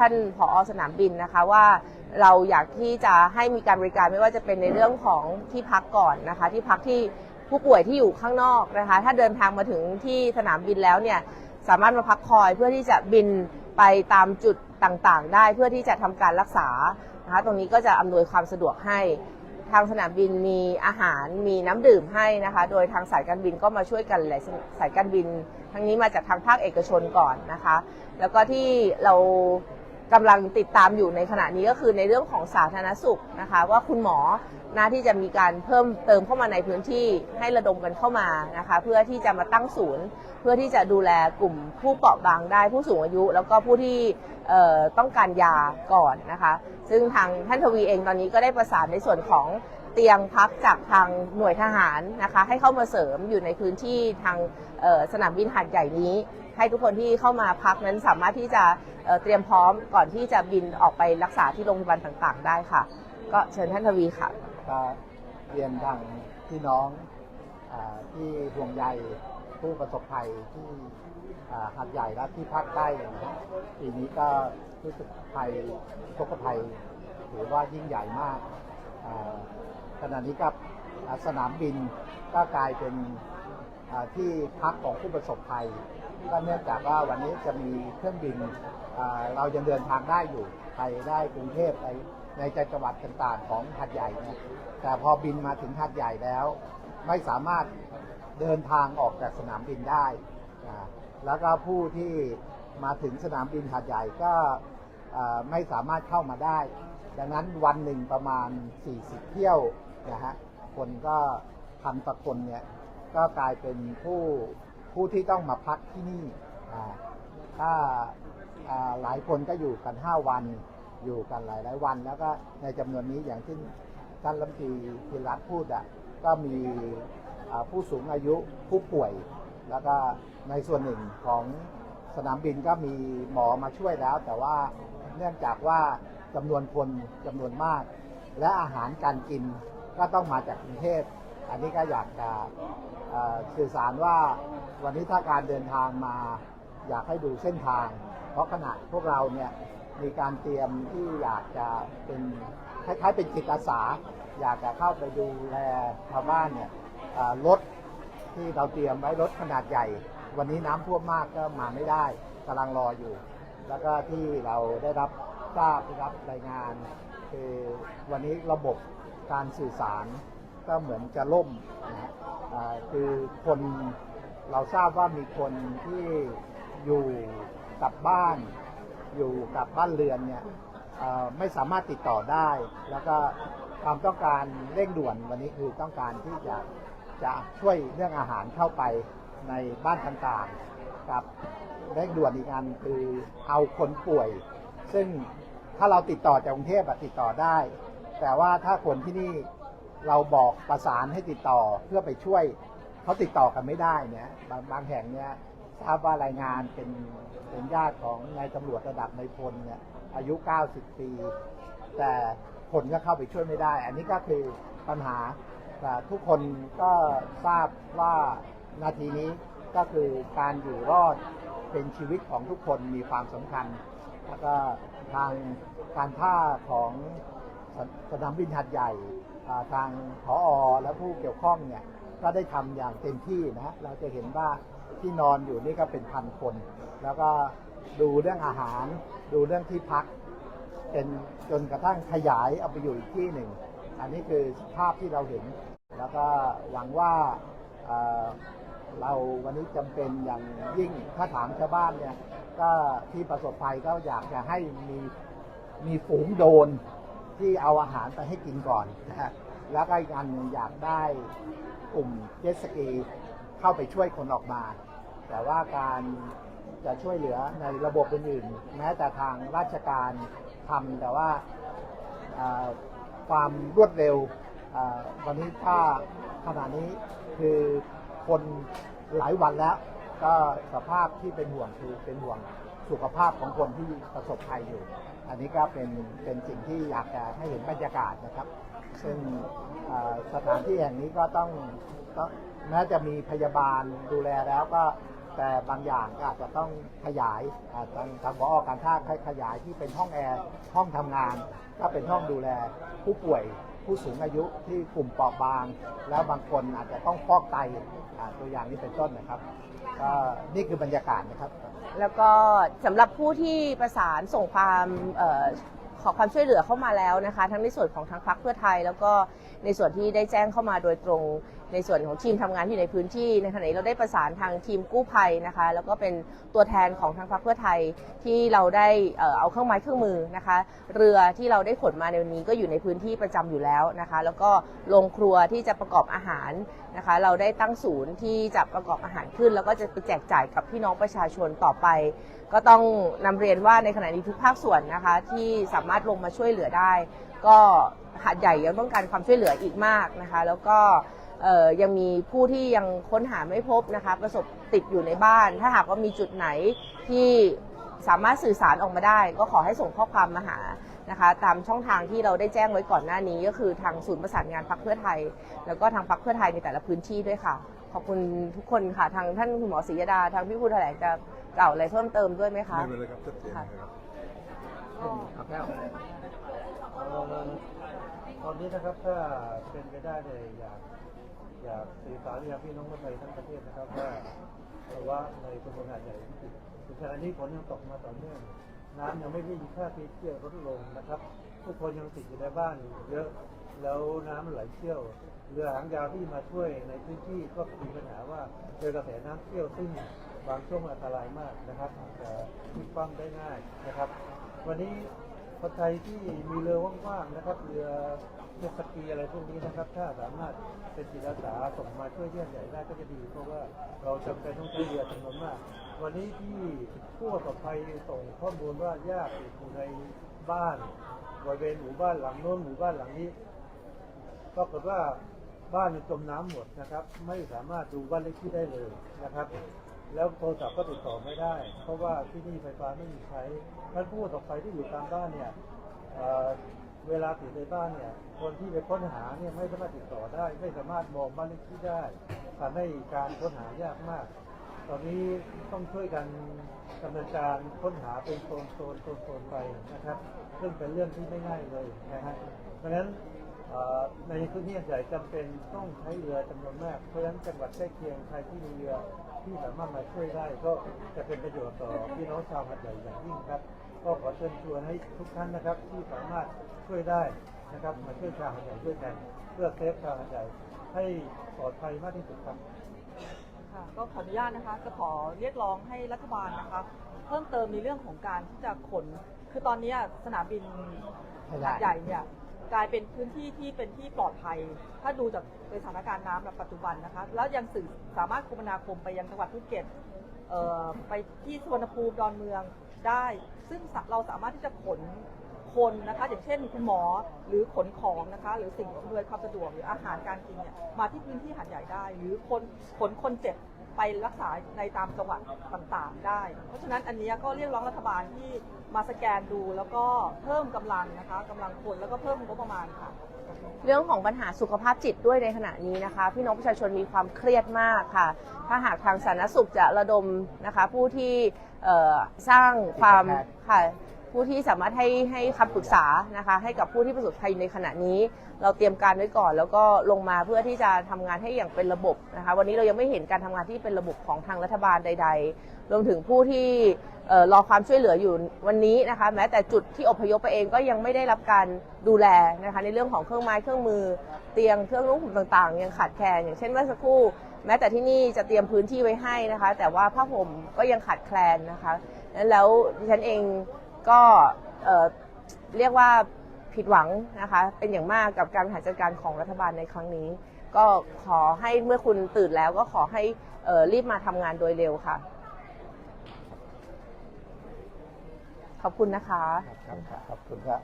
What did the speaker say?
ท่านผอสนามบินนะคะว่าเราอยากที่จะให้มีการบริการไม่ว่าจะเป็นในเรื่องของที่พักก่อนนะคะ ที่พักที่ผู้ป่วยที่อยู่ข้างนอกนะคะ ถ้าเดินทางมาถึงที่สนามบินแล้วเนี่ยสามารถมาพักคอยเพื่อที่จะบินไปตามจุดต่างๆ ได้เพื่อที่จะทำการรักษานะคะตรงนี้ก็จะอำนวยความสะดวกให้ ทางสนามบินมีอาหารมีน้ำดื่มให้นะคะ โดยทางสายการบินก็มาช่วยกันหลายสายการบิน ทั้งนี้มาจากทางภาคเอกชนก่อนนะคะ แล้วก็ที่เรา กำลังติดตามอยู่ในขณะนี้ก็คือในเรื่องของสาธารณสุขนะคะ ว่าคุณหมอหน้าที่จะมีการเพิ่มเติมเข้ามาในพื้นที่ให้ระดมกันเข้ามานะคะ เพื่อที่จะมาตั้งศูนย์ เพื่อที่จะดูแลกลุ่มผู้เปราะบางได้ผู้สูงอายุ แล้วก็ผู้ที่ต้องการยาก่อนนะคะ ซึ่งทางท่านทวีเองตอนนี้ก็ได้ประสานในส่วนของ เตียงพักจากทางหน่วยทหารนะคะ ให้เข้ามาเสริมอยู่ในพื้นที่ทางสนามบินหาดใหญ่นี้ ให้ทุกคนที่เข้ามาพักนั้นสามารถที่จะเตรียมพร้อมก่อนที่จะบินออกไปรักษาที่โรงพยาบาลต่างๆ ได้ค่ะ ก็เชิญท่านทวีค่ะก็เรียนทางพี่น้องอที่ห่วงใยผู้ประสบภัยที่อ่าดใหญ่และที่ภาคใต้นะครับปีนี้ก็รู้สึกภัยทุกภัยถือว่ายิ่งใหญ่มาก ขณะนี้ก็อ่าสนามบินก็กลายเป็นที่พักของผู้ประสบภัย ก็เนื่องจากว่าวันนี้จะมีเครื่องบินเรายังเดินทางได้อยู่ไปได้กรุงเทพไปในจังหวัดต่างๆของหัดใหญ่นี่ยแต่พอบินมาถึงหัดใหญ่แล้ว ไม่สามารถเดินทางออกจากสนามบินได้ แล้วก็ผู้ที่มาถึงสนามบินหัดใหญ่ก็ไม่สามารถเข้ามาได้ ดังนั้นวันหนึ่งประมาณ 40 เที่ยว นะฮะคนก็พันต่อคนเนี่ยก็กลายเป็นผู้ผู้ที่ต้องมาพักที่นี่ถ้าหลายคนก็อยู่กัน 5 วัน อยู่กันหลายหลายวัน แล้วก็ในจำนวนนี้อย่างที่ท่านรัฐมนตรีพิรัตพูดอะก็มีผู้สูงอายุผู้ป่วย แล้วก็ในส่วนหนึ่งของสนามบินก็มีหมอมาช่วยแล้ว แต่ว่าเนื่องจากว่าจำนวนคนจำนวนมาก และอาหารการกิน ก็ต้องมาจากกรุงเทพอันนี้ก็อยากจะสื่อสารว่าวันนี้ถ้าการเดินทางมาอยากให้ดูเส้นทาง เพราะขณะพวกเราเนี่ยมีการเตรียมที่อยากจะเป็นคล้ายๆเป็นจิตอาสา อยากจะเข้าไปดูแลชาวบ้านเนี่ยรถที่เราเตรียมไว้รถขนาดใหญ่ วันนี้น้ำท่วมมากก็มาไม่ได้กำลังรออยู่ แล้วก็ที่เราได้รับทราบได้รับรายงานคือวันนี้ระบบ การสื่อสารก็เหมือนจะล่มนะฮะคือคนเราทราบว่ามีคนที่อยู่กับบ้าน อยู่กับบ้านเรือนเนี่ยไม่สามารถติดต่อได้ แล้วก็ความต้องการเร่งด่วนวันนี้คือต้องการที่จะจะช่วยเรื่องอาหารเข้าไปในบ้านต่างๆกับเร่งด่วนอีกอันคือเอาคนป่วย ซึ่งถ้าเราติดต่อจากกรุงเทพติดต่อได้ แต่ว่าถ้าคนที่นี่เราบอกประสานให้ติดต่อเพื่อไปช่วยเขาติดต่อกันไม่ได้เนี่ยบางบางแห่งเนี่ยทราบว่ารายงานเป็นเป็นญาติของนายตำรวจระดับนายพลเนี่ยอายุ 90 ปี แต่คนก็เข้าไปช่วยไม่ได้ อันนี้ก็คือปัญหาแต่ทุกคนก็ทราบว่านาทีนี้ก็คือการอยู่รอดเป็นชีวิตของทุกคนมีความสำคัญ แล้วก็ทางการท่าของ สนามบินหัดใหญ่ทางพออและผู้เกี่ยวข้องเนี่ยก็ได้ทำอย่างเต็มที่นะฮะเราจะเห็นว่าที่นอนอยู่นี่ก็เป็นพันคน แล้วก็ดูเรื่องอาหาร ดูเรื่องที่พักเป็นจนกระทั่งขยายเอาไปอยู่อีกที่หนึ่ง อันนี้คือภาพที่เราเห็น แล้วก็หวังว่าเอ่อเราวันนี้จำเป็นอย่างยิ่งถ้าถามชาวบ้านเนี่ยก็ที่ประสบภัยก็อยากจะให้มีมีฝูงโดน ที่เอาอาหารไปให้กินก่อนนะฮะแล้วก็อีกอันหนึ่งอยากได้กลุ่มเจสกีเข้าไปช่วยคนออกมา แต่ว่าการจะช่วยเหลือในระบบอื่นๆ แม้แต่ทางราชการทำแต่ว่าความรวดเร็ววันนี้ถ้าขณะนี้คือคนหลายวันแล้ว ก็สภาพที่เป็นห่วงคือเป็นห่วงสุขภาพของคนที่ประสบภัยอยู่ อันนี้ก็เป็นเป็นสิ่งที่อยากจะให้เห็นบรรยากาศนะครับ ซึ่งสถานที่แห่งนี้ก็ต้องต้องแม้จะมีพยาบาลดูแลแล้วก็แต่บางอย่างก็อาจจะต้องขยายทางทางบอการท่าขยายที่เป็นห้องแอร์ห้องทำงาน ก็เป็นห้องดูแลผู้ป่วยผู้สูงอายุที่กลุ่มเปราะบาง แล้วบางคนอาจจะต้องฟอกไตตัวอย่างนี้เป็นต้นนะครับก็นี่คือบรรยากาศนะครับ แล้วก็สำหรับผู้ที่ประสานส่งความขอความช่วยเหลือเข้ามาแล้วนะคะ ทั้งในส่วนของทางพรรคเพื่อไทย แล้วก็ในส่วนที่ได้แจ้งเข้ามาโดยตรง ในส่วนของทีมทำงานที่อยู่ในพื้นที่ในขณะนี้เราได้ประสานทางทีมกู้ภัยนะคะ แล้วก็เป็นตัวแทนของทางพรรคเพื่อไทยที่เราได้เอาเครื่องไม้เครื่องมือนะคะ เรือที่เราได้ขนมาในวันนี้ก็อยู่ในพื้นที่ประจำอยู่แล้วนะคะ แล้วก็โรงครัวที่จะประกอบอาหารนะคะ เราได้ตั้งศูนย์ที่จะประกอบอาหารขึ้น แล้วก็จะไปแจกจ่ายกับพี่น้องประชาชนต่อไป ก็ต้องนำเรียนว่าในขณะนี้ทุกภาคส่วนนะคะ ที่สามารถลงมาช่วยเหลือได้ ก็หาดใหญ่ยังต้องการความช่วยเหลืออีกมากนะคะ แล้วก็ ยังมีผู้ที่ยังค้นหาไม่พบนะคะประสบติดอยู่ในบ้าน ถ้าหากว่ามีจุดไหนที่สามารถสื่อสารออกมาได้ ก็ขอให้ส่งข้อความมาหานะคะตามช่องทางที่เราได้แจ้งไว้ก่อนหน้านี้ ก็คือทางศูนย์ประสานงานพรรคเพื่อไทย แล้วก็ทางพรรคเพื่อไทยในแต่ละพื้นที่ด้วยค่ะ ขอบคุณทุกคนค่ะทางท่านคุณหมอศรียดาทางพี่ผู้แถลงจะกล่าวอะไรเพิ่มเติมด้วยไหมคะไม่เป็นไรครับชัดเจนนะครับครับแก้วเอ่อตอนนี้นะครับถ้าเป็นไปได้เลยอยาก อยากสื่อสารไปยังพี่น้องคนไทยทั้งประเทศนะครับว่าภาวะในตำบลหาดใหญ่วิกฤตถึงขณะนี้ฝนยังตกมาต่อเนื่องน้ำยังไม่มีค่าทีเชี่ยวลดลงนะครับทุกคนยังติดอยู่ในบ้านเยอะแล้วน้ำไหลเชี่ยว เรือหางยาวที่มาช่วยในพื้นที่ก็มีปัญหาว่าเจอกระแสน้ำเชี่ยวซึ่งบางช่วงอันตรายมากนะครับอาจจะพลิกคว่ำได้ง่ายนะครับ วันนี้ คนไทยที่มีเรือว่างๆนะครับเรือเรือสกีอะไรพวกนี้นะครับ ถ้าสามารถเป็นจิตอาสาส่งมาช่วยเยี่ยมใหญ่ได้ก็จะดี เพราะว่าเราจำเป็นต้องใช้เรือจำนวนมาก วันนี้ที่ผู้ประสบภัยส่งข้อมูลว่าญาติอยู่ในบ้านบริเวณหมู่บ้านหลังโน้นหมู่บ้านหลังนี้ปรากฏว่าบ้านจมน้ำหมดนะครับ ไม่สามารถดูบ้านเลขที่ได้เลยนะครับ แล้วโทรศัพท์ก็ติดต่อไม่ได้ เพราะว่าที่นี่ไฟฟ้าไม่มีใช้ท่านผู้ประสบภัยที่อยู่ตามบ้านเนี่ยเเวลาติดในบ้านเนี่ย คนที่ไปค้นหาเนี่ยไม่สามารถติดต่อได้ ไม่สามารถมองบ้านเลขที่ได้ทำให้การค้นหายากมาก ตอนนี้ต้องช่วยกันดำเนินการค้นหาเป็นโซนโซนโซนโซนไปนะครับ ซึ่งเป็นเรื่องที่ไม่ง่ายเลยนะฮะ เพราะฉะนั้นในพื้นที่ใหญ่จำเป็นต้องใช้เรือจำนวนมาก เพราะฉะนั้นจังหวัดใกล้เคียงใครที่มีเรือ ที่สามารถมาช่วยได้ก็จะเป็นประโยชน์ต่อพี่น้องชาวหาดใหญ่อย่างยิ่งครับ ก็ขอเชิญชวนให้ทุกท่านนะครับ ที่สามารถช่วยได้นะครับมาช่วยชาวหาดใหญ่ด้วยกันเพื่อเซฟชาวหาดใหญ่ให้ปลอดภัยมากที่สุดครับค่ะก็ขออนุญาตนะคะจะขอเรียกร้องให้รัฐบาลนะคะ เพิ่มเติมในเรื่องของการที่จะขน คือตอนนี้สนามบินไม่หาได้ดใหญ่เนี่ย กลายเป็นพื้นที่ที่เป็นที่ปลอดภัย ถ้าดูจากสถานการณ์น้ำแบบปัจจุบันนะคะ แล้วยังสื่อสามารถคมนาคมไปยังจังหวัดภูเก็ตเอ่อไปที่สุวรรณภูมิดอนเมืองได้ ซึ่งเราสามารถที่จะขนคนนะคะอย่างเช่นคุณหมอหรือขนของนะคะหรือสิ่งอำนวยความสะดวกหรืออาหารการกินเนี่ยมาที่พื้นที่หาดใหญ่ได้ หรือคนขนคนเจ็บ ไปรักษาในตามจังหวัดต่างๆได้ เพราะฉะนั้นอันเนี้ยก็เรียกร้องรัฐบาลที่มาสแกนดูแล้วก็เพิ่มกำลังนะคะกำลังคนแล้วก็เพิ่มงบประมาณค่ะ เรื่องของปัญหาสุขภาพจิตด้วยในขณะนี้นะคะ พี่น้องประชาชนมีความเครียดมากค่ะ ถ้าหากทางสาธารณสุขจะระดมนะคะ ผู้ที่เอ่อสร้างความจิตแพทย์ค่ะ ผู้ที่สามารถให้ให้คำปรึกษานะคะให้กับผู้ที่ประสบภัยในขณะนี้ เราเตรียมการไว้ก่อน แล้วก็ลงมาเพื่อที่จะทำงานให้อย่างเป็นระบบนะคะวันนี้เรายังไม่เห็นการทำงานที่เป็นระบบของทางรัฐบาลใด ๆ รวมถึงผู้ที่เอ่อรอความช่วยเหลืออยู่วันนี้นะคะแม้แต่จุดที่อพยพไปเองก็ยังไม่ได้รับการดูแลนะคะในเรื่องของเครื่องไม้เครื่องมือ เตียงเครื่องนุ่งห่มต่างๆ ยังขาดแคลนอย่างเช่นเมื่อสักครู่แม้แต่ที่นี่จะเตรียมพื้นที่ไว้ให้นะคะ แต่ว่าผ้าห่มก็ยังขาดแคลนนะคะแล้วดิฉันเอง ก็เอ่อเรียกว่าผิดหวังนะคะ เป็นอย่างมากกับการบริหารจัดการของรัฐบาลในครั้งนี้ ก็ขอให้เมื่อคุณตื่นแล้วก็ขอให้เอ่อรีบมาทำงานโดยเร็วค่ะ ขอบคุณนะคะครับครับขอบคุณครับ